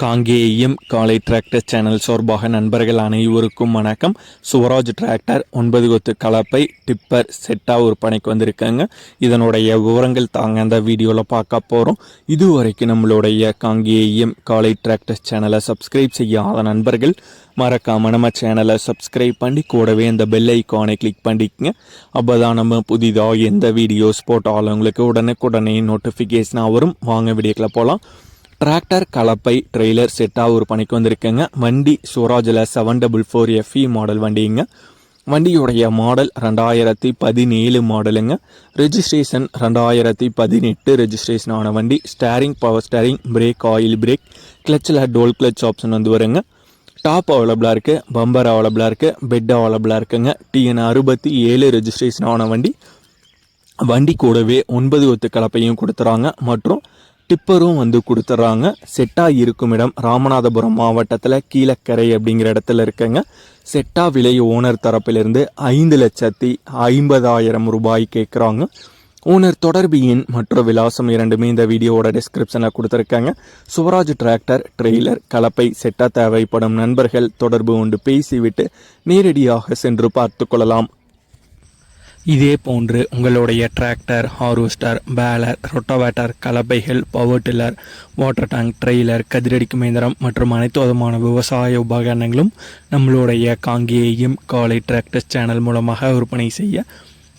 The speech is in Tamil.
காங்கேயம் காலை டிராக்டர் சேனல் சார்பாக நண்பர்கள் அனைவருக்கும் வணக்கம். சுவராஜ் டிராக்டர் ஒன்பது கொத்து கலப்பை டிப்பர் செட்டாக விற்பனைக்கு வந்திருக்காங்க. இதனுடைய விவரங்கள் தாங்க அந்த வீடியோவில் பார்க்க போகிறோம் இதுவரைக்கும் நம்மளுடைய காங்கேயம் காலை டிராக்டர் சேனலை சப்ஸ்கிரைப் செய்யாத நண்பர்கள் மறக்காம நம்ம சேனலை சப்ஸ்கிரைப் பண்ணி கூடவே இந்த பெல் ஐக்கானை கிளிக் பண்ணிக்கங்க. அப்போ தான் நம்ம புதிதாக எந்த வீடியோஸ் போட்டாலும் உங்களுக்கு உடனுக்குடனே நோட்டிஃபிகேஷனாக வரும். வாங்க வீடியோக்கில் போகலாம் டிராக்டர் கலப்பை ட்ரெய்லர் செட்டாக ஒரு பணிக்கு வந்திருக்குங்க. வண்டி சுவராஜில் seven double four FE model வண்டிங்க. வண்டியுடைய மாடல் ரெண்டாயிரத்தி பதினேழு மாடலுங்க ரெஜிஸ்ட்ரேஷன் ரெண்டாயிரத்தி பதினெட்டு ரெஜிஸ்ட்ரேஷன் ஆன வண்டி. Steering power steering brake oil brake கிளச்சில் dual clutch option வந்து வருங்க. டாப் அவைலபிளாக இருக்குது பம்பர் அவைலபிளாக இருக்குது பெட் அவைலபிளாக இருக்குங்க. டிஎன் அறுபத்தி ஏழு ரெஜிஸ்ட்ரேஷன் ஆன வண்டி. வண்டி கூடவே ஒன்பது ஒத்து கலப்பையும் கொடுத்துறாங்க. மற்றும் டிப்பரும் வந்து கொடுத்துட்றாங்க செட்டாக இருக்கும் இடம் ராமநாதபுரம் மாவட்டத்தில் கீழக்கரை அப்படிங்கிற இடத்துல இருக்கங்க. செட்டா விலை ஓனர் தரப்பிலிருந்து ஐந்து லட்சத்தி ஐம்பதாயிரம் ரூபாய் கேட்குறாங்க ஓனர் தொடர்பு எண் மற்றும் விலாசம் இரண்டுமே இந்த வீடியோவோட டிஸ்கிரிப்ஷனில் கொடுத்துருக்காங்க. சுவராஜ் டிராக்டர் ட்ரெய்லர் கலப்பை செட்டாக தேவைப்படும் நண்பர்கள் தொடர்பு கொண்டு பேசிவிட்டு நேரடியாக சென்று பார்த்து கொள்ளலாம். இதே போன்று உங்களுடைய tractor harvester baler rotavator கலப்பைகள் power tiller water tank trailer கதிரடிக்கும் இயந்திரம் மற்றும் அனைத்து விதமான விவசாய உபகரணங்களும் நம்மளுடைய காங்கேயம் காலை டிராக்டர்ஸ் சேனல் மூலமாக விற்பனை செய்ய